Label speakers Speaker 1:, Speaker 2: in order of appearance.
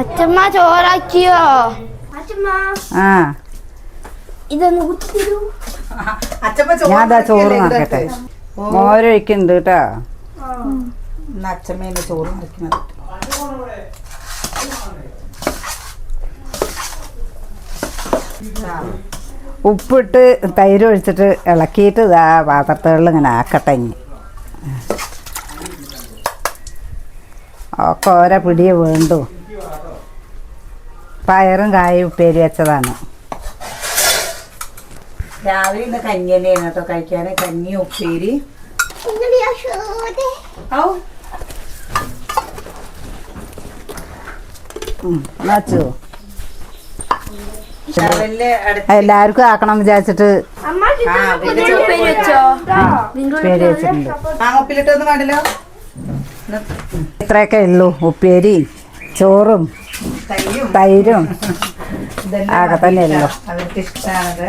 Speaker 1: അച്ഛമ്മ ചോറാക്കിയോ?
Speaker 2: ആ.
Speaker 1: ഇതൊന്ന് കുത്തിരൂ
Speaker 2: ഞാൻ ചോറ് നോക്കട്ടെ. മോരൊഴിക്കുന്നുണ്ട് കേട്ടോ.
Speaker 3: അച്ഛമ്മേന്റെ ചോറ് നോക്കുന്നത്
Speaker 2: ഉപ്പിട്ട് തൈര് ഒഴിച്ചിട്ട് ഇളക്കിയിട്ട് ഇതാ പാത്രത്തുകളിൽ ഇങ്ങനെ ആക്കട്ടെ ഇനി. ഒക്കെ ഓരോ പിടിയെ വേണ്ടു. പയറും കായും ഉപ്പേരി വെച്ചതാണ്.
Speaker 3: രാവിലെ ഇന്ന് കഞ്ഞി തന്നെയാണ് കേട്ടോ കഴിക്കാൻ കഞ്ഞി ഉപ്പേരി
Speaker 2: എല്ലാവർക്കും ആക്കണം വിചാരിച്ചിട്ട്
Speaker 1: ഉപ്പേരി
Speaker 2: വെച്ചിട്ടുണ്ട്.
Speaker 3: മാങ്ങപ്പിലിട്ടൊന്നും വേണ്ടല്ലോ?
Speaker 2: ഇത്രയൊക്കെ ഉള്ളൂ. ഉപ്പേരി ചോറും
Speaker 3: തൈരും.
Speaker 2: ആകെ തന്നെ ഉള്ളൂ
Speaker 3: അവർക്ക് ഇഷ്ടമാണത്